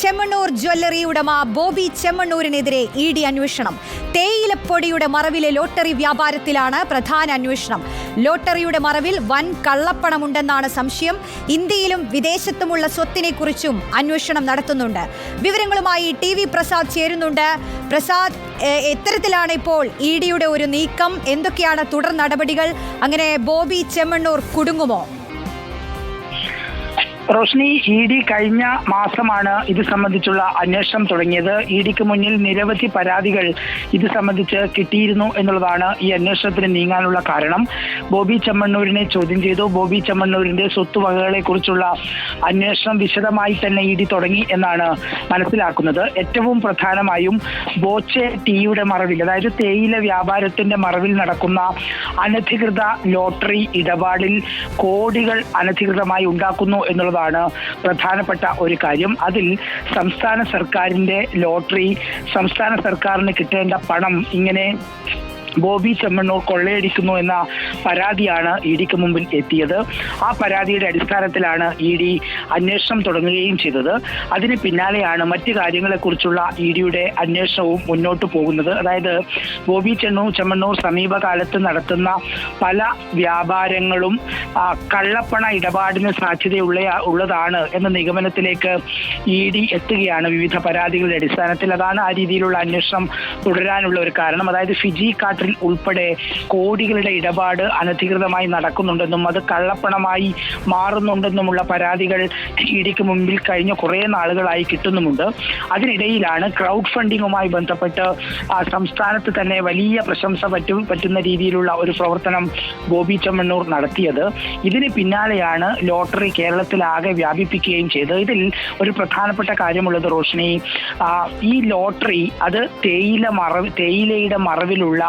Chemmanur jewellery ഉടമ Bobby ചെമ്മണ്ണൂരിനെതിരെ E D അന്വേഷണം. തേയിലപ്പൊടിയുടെ മറവിലെ lottery വ്യാപാരത്തിലാണ് പ്രധാന അന്വേഷണം. ലോട്ടറിയുടെ മറവിൽ വൻ കള്ളപ്പണമുണ്ടെന്നാണ് സംശയം. ഇന്ത്യയിലും വിദേശത്തുമുള്ള സ്വത്തിനെക്കുറിച്ചും അന്വേഷണം നടത്തുന്നുണ്ട്. വിവരങ്ങളുമായി ടി വി പ്രസാദ് ചേരുന്നുണ്ട്. പ്രസാദ് എത്തരത്തിലാണ് ഇപ്പോൾ ഇ ഡിയുടെ ഒരു നീക്കം? എന്തൊക്കെയാണ് തുടർ നടപടികൾ? അങ്ങനെ ബോബി ചെമ്മണ്ണൂർ കുടുങ്ങുമോ? റോഷ്നി ഇ ഡി കഴിഞ്ഞ മാസമാണ് ഇത് സംബന്ധിച്ചുള്ള അന്വേഷണം തുടങ്ങിയത്. ഇ ഡിക്ക് മുന്നിൽ നിരവധി പരാതികൾ ഇത് സംബന്ധിച്ച് കിട്ടിയിരുന്നു എന്നുള്ളതാണ് ഈ അന്വേഷണത്തിന് നീങ്ങാനുള്ള കാരണം. ബോബി ചെമ്മണ്ണൂരിനെ ചോദ്യം ചെയ്തു. ബോബി ചെമ്മണ്ണൂരിന്റെ സ്വത്തുവകകളെ കുറിച്ചുള്ള അന്വേഷണം വിശദമായി തന്നെ ഇ ഡി തുടങ്ങി എന്നാണ് മനസ്സിലാക്കുന്നത്. ഏറ്റവും പ്രധാനമായും ബോച്ചെ ടീയുടെ മറവിൽ അതായത് തേയില വ്യാപാരത്തിന്റെ മറവിൽ നടക്കുന്ന അനധികൃത ലോട്ടറി ഇടപാടിൽ കോടികൾ അനധികൃതമായി ഉണ്ടാക്കുന്നു എന്നുള്ളതാണ് പ്രധാനപ്പെട്ട ഒരു കാര്യം. അതിൽ സംസ്ഥാന സർക്കാരിന്റെ ലോട്ടറി സംസ്ഥാന സർക്കാരിന് കിട്ടേണ്ട പണം ഇങ്ങനെ ബോബി ചെമ്മണ്ണൂർ കൊള്ളയടിക്കുന്നു എന്ന പരാതിയാണ് ഇ ഡിക്ക് മുമ്പിൽ എത്തിയത്. ആ പരാതിയുടെ അടിസ്ഥാനത്തിലാണ് ഇ ഡി അന്വേഷണം തുടങ്ങുകയും ചെയ്തത്. അതിന് പിന്നാലെയാണ് മറ്റു കാര്യങ്ങളെക്കുറിച്ചുള്ള ഇ ഡിയുടെ അന്വേഷണവും മുന്നോട്ട് പോകുന്നത്. അതായത് ബോബി ചെണ്ണൂർ ചെമ്മണ്ണൂർ സമീപകാലത്ത് നടത്തുന്ന പല വ്യാപാരങ്ങളും കള്ളപ്പണ ഇടപാടിന് സാധ്യതയുള്ള ഉള്ളതാണ് എന്ന നിഗമനത്തിലേക്ക് ഇ ഡി എത്തുകയാണ് വിവിധ പരാതികളുടെ അടിസ്ഥാനത്തിൽ. അതാണ് ആ രീതിയിലുള്ള അന്വേഷണം തുടരാനുള്ള ഒരു കാരണം. അതായത് ഫിജി കാട്ടിൽ ഉൾപ്പെടെ കോടികളുടെ ഇടപാട് അനധികൃതമായി നടക്കുന്നുണ്ടെന്നും അത് കള്ളപ്പണമായി മാറുന്നുണ്ടെന്നുമുള്ള പരാതികൾ ഇ ഡിക്ക് മുമ്പിൽ കഴിഞ്ഞ കുറേ നാളുകളായി കിട്ടുന്നുമുണ്ട്. അതിനിടയിലാണ് ക്രൗഡ് ഫണ്ടിങ്ങുമായി ബന്ധപ്പെട്ട് സംസ്ഥാനത്ത് തന്നെ വലിയ പ്രശംസ പറ്റു പറ്റുന്ന രീതിയിലുള്ള ഒരു പ്രവർത്തനം ഗോപി ചെമ്മണ്ണൂർ നടത്തിയത്. ഇതിന് പിന്നാലെയാണ് ലോട്ടറി കേരളത്തിലാകെ വ്യാപിപ്പിക്കുകയും ചെയ്തത്. ഇതിൽ ഒരു പ്രധാനപ്പെട്ട കാര്യമുള്ളത് റോഷിനി ഈ ലോട്ടറി അത് തേയില മറവ് തേയിലയുടെ മറവിലുള്ള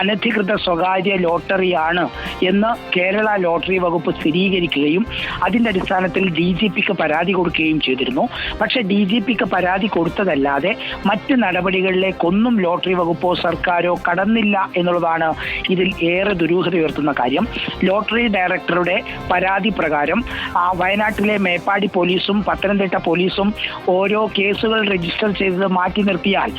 അനധികൃത സ്വകാര്യ ലോട്ടറിയാണ് എന്ന് കേരള ലോട്ടറി വകുപ്പ് സ്ഥിരീകരിക്കുകയും അതിന്റെ അടിസ്ഥാനത്തിൽ ഡി ജി പിക്ക് പരാതി കൊടുക്കുകയും ചെയ്തിരുന്നു. പക്ഷെ ഡി ജി പിക്ക് പരാതി കൊടുത്തതല്ലാതെ മറ്റ് നടപടികളിലേക്കൊന്നും ലോട്ടറി വകുപ്പോ സർക്കാരോ കടന്നില്ല എന്നുള്ളതാണ് ഇതിൽ ഏറെ ദുരൂഹത ഉയർത്തുന്ന കാര്യം. ലോട്ടറി ഡയറക്ടറുടെ പരാതി പ്രകാരം വയനാട്ടിലെ മേപ്പാടി പോലീസും പത്തനംതിട്ട പോലീസും ഓരോ കേസുകൾ രജിസ്റ്റർ ചെയ്തത് മാറ്റി നിർത്തിയാൽ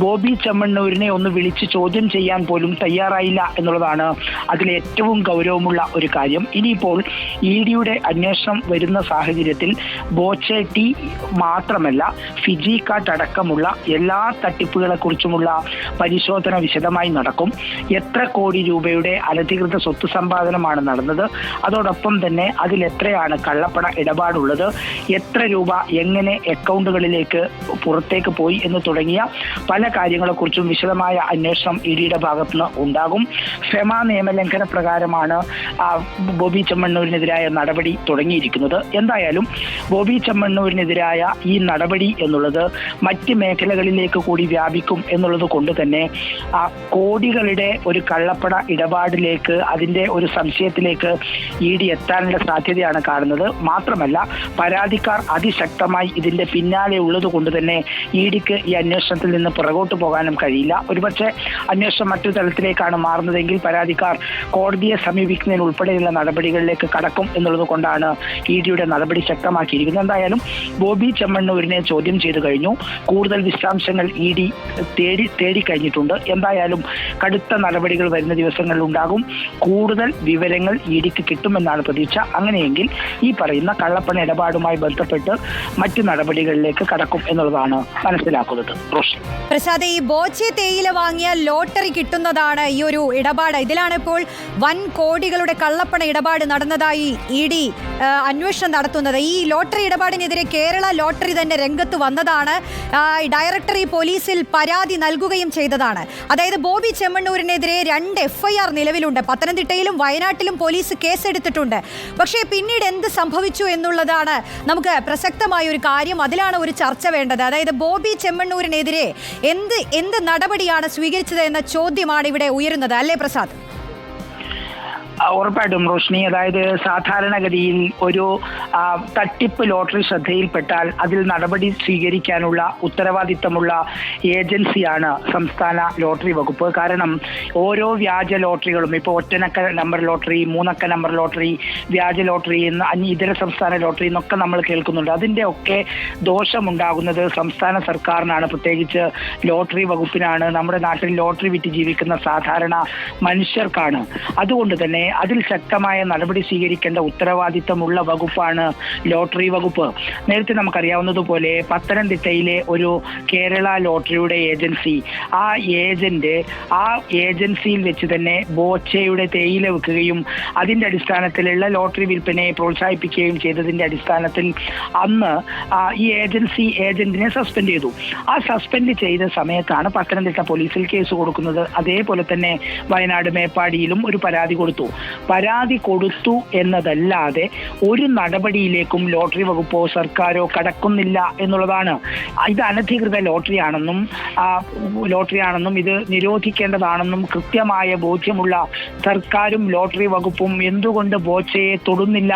ബോബി ചെമ്മണ്ണൂരിനെ ഒന്ന് വിളിച്ച് ചോദ്യം ചെയ്യാൻ പോലും തയ്യാറായില്ല എന്നുള്ളതാണ് അതിൽ ഏറ്റവും ഗൗരവമുള്ള ഒരു കാര്യം. ഇനിയിപ്പോൾ ഇ ഡിയുടെ അന്വേഷണം വരുന്ന സാഹചര്യത്തിൽ ബോച്ചെ ടി മാത്രമല്ല ഫിജി കാട്ട് അടക്കമുള്ള എല്ലാ തട്ടിപ്പുകളെ കുറിച്ചുമുള്ള പരിശോധന വിശദമായി നടക്കും. എത്ര കോടി രൂപയുടെ അനധികൃത സ്വത്ത് സമ്പാദനമാണ് നടന്നത്? അതോടൊപ്പം തന്നെ അതിൽ എത്രയാണ് കള്ളപ്പണ ഇടപാടുള്ളത്? എത്ര രൂപ എങ്ങനെ അക്കൗണ്ടുകളിലേക്ക് പുറത്തേക്ക് പോയി എന്ന് തുടങ്ങിയ പല കാര്യങ്ങളെക്കുറിച്ചും വിശദമായ അന്വേഷണം ഇ ഡിയുടെ ഭാഗത്തുനിന്ന് ഉണ്ടാകും. ഫെമ നിയമലംഘന പ്രകാരമാണ് ബോബി ചെമ്മണ്ണൂരിനെതിരായ നടപടി തുടങ്ങിയിരിക്കുന്നത്. എന്തായാലും ബോബി ചെമ്മണ്ണൂരിനെതിരായ ഈ നടപടി എന്നുള്ളത് മറ്റ് മേഖലകളിലേക്ക് കൂടി വ്യാപിക്കും എന്നുള്ളത് കൊണ്ട് തന്നെ ആ കോടികളുടെ ഒരു കള്ളപ്പട ഇടപാടിലേക്ക് അതിന്റെ ഒരു സംശയത്തിലേക്ക് ഇ ഡി എത്താനുള്ള സാധ്യതയാണ് കാണുന്നത്. മാത്രമല്ല പരാതിക്കാർ അതിശക്തമായി ഇതിന്റെ പിന്നാലെ ഉള്ളത് കൊണ്ട് തന്നെ ഇ ഡിക്ക് ഈ അന്വേഷണത്തിൽ നിന്ന് പുറകോട്ട് പോകാനും കഴിയില്ല. ഒരുപക്ഷെ അന്വേഷണം മറ്റു തലത്തിലേക്കാണ് മാറുന്നതെങ്കിൽ പരാതിക്കാർ കോടതിയെ സമീപിക്കുന്നതിന് ഉൾപ്പെടെയുള്ള നടപടികളിലേക്ക് കടക്കും എന്നുള്ളത് കൊണ്ടാണ് ഇ ഡിയുടെ നടപടി ശക്തമാക്കിയിരിക്കുന്നത്. എന്തായാലും ബോബി ചെമ്മണ്ണൂരിനെ ചോദ്യം ചെയ്തു കഴിഞ്ഞു. കൂടുതൽ വിശദാംശങ്ങൾ ഇ ഡി തേടി തേടിക്കഴിഞ്ഞിട്ടുണ്ട് എന്തായാലും കടുത്ത നടപടികൾ വരുന്ന ദിവസങ്ങളിൽ ഉണ്ടാകും. കൂടുതൽ വിവരങ്ങൾ ഇ ഡിക്ക് കിട്ടുമെന്നാണ് പ്രതീക്ഷ. അങ്ങനെയെങ്കിൽ ഈ പറയുന്ന കള്ളപ്പണ ഇടപാടുമായി ബന്ധപ്പെട്ട് മറ്റു നടപടികളിലേക്ക് കടക്കും എന്നുള്ളതാണ് മനസ്സിലാക്കുന്നത്. പ്രസാദ് ഈ ബോച്ചെ തേയില വാങ്ങിയ ലോട്ടറി കിട്ടുന്നതാണ് ഈ ഒരു ഇടപാട്. ഇതിലാണ് ഇപ്പോൾ വൻ കോടികളുടെ കള്ളപ്പണ ഇടപാട് നടന്നതായി ഇ ഡി അന്വേഷണം നടത്തുന്നത്. ഈ ലോട്ടറി ഇടപാടിനെതിരെ കേരള ലോട്ടറി തന്നെ രംഗത്ത് വന്നതാണ്. ഡയറക്ടറി പോലീസിൽ പരാതി നൽകുകയും ചെയ്തതാണ്. അതായത് ബോബി ചെമ്മണ്ണൂരിനെതിരെ രണ്ട് എഫ്ഐആർ നിലവിലുണ്ട്. പത്തനംതിട്ടയിലും വയനാട്ടിലും പോലീസ് കേസെടുത്തിട്ടുണ്ട്. പക്ഷേ പിന്നീട് എന്ത് സംഭവിച്ചു എന്നുള്ളതാണ് നമുക്ക് പ്രസക്തമായ ഒരു കാര്യം. അതിലാണ് ഒരു ചർച്ച വേണ്ടത്. അതായത് ബോബി ചെമ്മണ്ണൂരിനെതിരെ എന്ത് എന്ത് നടപടിയാണ് സ്വീകരിച്ചത് എന്ന ചോദ്യമാണ് ഇവിടെ ഉയരുന്നത്. അല്ലേ പ്രസാദ്? ഉറപ്പായിട്ടും റോഷ്നി. അതായത് സാധാരണഗതിയിൽ ഒരു തട്ടിപ്പ് ലോട്ടറി ശ്രദ്ധയിൽപ്പെട്ടാൽ അതിൽ നടപടി സ്വീകരിക്കാനുള്ള ഉത്തരവാദിത്തമുള്ള ഏജൻസിയാണ് സംസ്ഥാന ലോട്ടറി വകുപ്പ്. കാരണം ഓരോ വ്യാജ ലോട്ടറികളും ഇപ്പോൾ ഒറ്റനക്ക നമ്പർ ലോട്ടറി മൂന്നക്ക നമ്പർ ലോട്ടറി വ്യാജ ലോട്ടറി എന്ന് ഇതര സംസ്ഥാന ലോട്ടറി എന്നൊക്കെ നമ്മൾ കേൾക്കുന്നുണ്ട്. അതിന്റെ ഒക്കെ ദോഷമുണ്ടാകുന്നത് സംസ്ഥാന സർക്കാരിനാണ്. പ്രത്യേകിച്ച് ലോട്ടറി വകുപ്പിനാണ്. നമ്മുടെ നാട്ടിൽ ലോട്ടറി വിറ്റ് ജീവിക്കുന്ന സാധാരണ മനുഷ്യർക്കാണ്. അതുകൊണ്ട് തന്നെ അതിൽ ശക്തമായ നടപടി സ്വീകരിക്കേണ്ട ഉത്തരവാദിത്തമുള്ള വകുപ്പാണ് ലോട്ടറി വകുപ്പ്. നേരത്തെ നമുക്കറിയാവുന്നതുപോലെ പത്തനംതിട്ടയിലെ ഒരു കേരള ലോട്ടറിയുടെ ഏജൻസി. ആ ഏജന്റ് ആ ഏജൻസിയിൽ വെച്ച് തന്നെ ബോച്ചയുടെ തേയില വെക്കുകയും അതിന്റെ അടിസ്ഥാനത്തിലുള്ള ലോട്ടറി വിൽപ്പനയെ പ്രോത്സാഹിപ്പിക്കുകയും ചെയ്തതിന്റെ അടിസ്ഥാനത്തിൽ അന്ന് ഈ ഏജൻസി ഏജന്റിനെ സസ്പെൻഡ് ചെയ്തു. ആ സസ്പെൻഡ് ചെയ്ത സമയത്താണ് പത്തനംതിട്ട പോലീസിൽ കേസ് കൊടുക്കുന്നത്. അതേപോലെ തന്നെ വയനാട് മേപ്പാടിയിലും ഒരു പരാതി കൊടുത്തു. പരാതി കൊടുത്തു എന്നതല്ലാതെ ഒരു നടപടിയിലേക്കും ലോട്ടറി വകുപ്പോ സർക്കാരോ കടക്കുന്നില്ല എന്നുള്ളതാണ്. ഇത് അനധികൃത ലോട്ടറി ആണെന്നും ലോട്ടറി ആണെന്നും ഇത് നിരോധിക്കേണ്ടതാണെന്നും കൃത്യമായ ബോധ്യമുള്ള സർക്കാരും ലോട്ടറി വകുപ്പും എന്തുകൊണ്ട് ബോച്ചയെ തൊടുന്നില്ല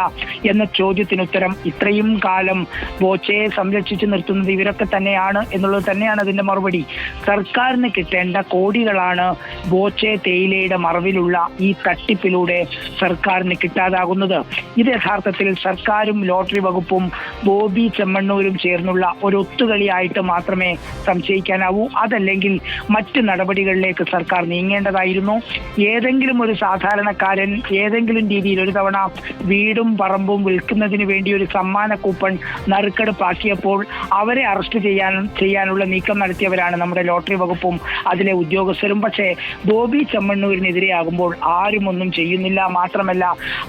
എന്ന ചോദ്യത്തിന് ഉത്തരം ഇത്രയും കാലം ബോച്ചയെ സംരക്ഷിച്ചു നിർത്തുന്നത് ഇവരൊക്കെ തന്നെയാണ് എന്നുള്ളത് തന്നെയാണ് അതിന്റെ മറുപടി. സർക്കാരിന് കിട്ടേണ്ട കോടികളാണ് ബോച്ചെ തേയിലയുടെ മറവിലുള്ള ഈ തട്ടിപ്പിലൂടെ സർക്കാരിന് കിട്ടാതാകുന്നത്. ഇത് യഥാർത്ഥത്തിൽ സർക്കാരും ലോട്ടറി വകുപ്പും ബോബി ചെമ്മണ്ണൂരും ചേർന്നുള്ള ഒരു ഒത്തുകളിയായിട്ട് മാത്രമേ സംശയിക്കാനാവൂ. അതല്ലെങ്കിൽ മറ്റ് നടപടികളിലേക്ക് സർക്കാർ നീങ്ങേണ്ടതായിരുന്നു. ഏതെങ്കിലും ഒരു സാധാരണക്കാരൻ ഏതെങ്കിലും രീതിയിൽ ഒരു തവണ വീടും പറമ്പും വിൽക്കുന്നതിന് വേണ്ടി ഒരു സമ്മാന കൂപ്പൺ നറുക്കെടുപ്പാക്കിയപ്പോൾ അവരെ അറസ്റ്റ് ചെയ്യാൻ ചെയ്യാനുള്ള നീക്കം നടത്തിയവരാണ് നമ്മുടെ ലോട്ടറി വകുപ്പും അതിലെ ഉദ്യോഗസ്ഥരും. പക്ഷേ ബോബി ചെമ്മണ്ണൂരിനെതിരെയാകുമ്പോൾ ആരും ഒന്നും ചെയ്യുന്നില്ല. മാത്രമല്ല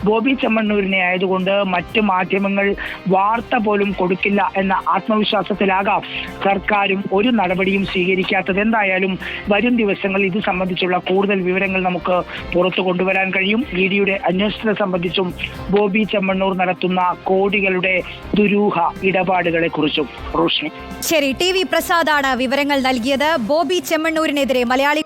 ബോബി ചെമ്മണ്ണൂരിനെ ആയതുകൊണ്ട് മറ്റ് മാധ്യമങ്ങൾ വാർത്ത പോലും കൊടുക്കില്ല എന്ന ആത്മവിശ്വാസത്തിലാകാം സർക്കാരും ഒരു നടപടിയും സ്വീകരിക്കാത്തത്. എന്തായാലും വരും ദിവസങ്ങളിൽ ഇത് സംബന്ധിച്ചുള്ള കൂടുതൽ വിവരങ്ങൾ നമുക്ക് പുറത്തു കൊണ്ടുവരാൻ കഴിയും. ഇഡിയുടെ അന്വേഷണത്തെ സംബന്ധിച്ചും ബോബി ചെമ്മണ്ണൂർ നടത്തുന്ന കോടികളുടെ ദുരൂഹ ഇടപാടുകളെ കുറിച്ചും റോഷ്നി. ശരി ടി വി പ്രസാദാണ് വിവരങ്ങൾ നൽകിയത്. ബോബി ചെമ്മണ്ണൂരിനെതിരെ മലയാളി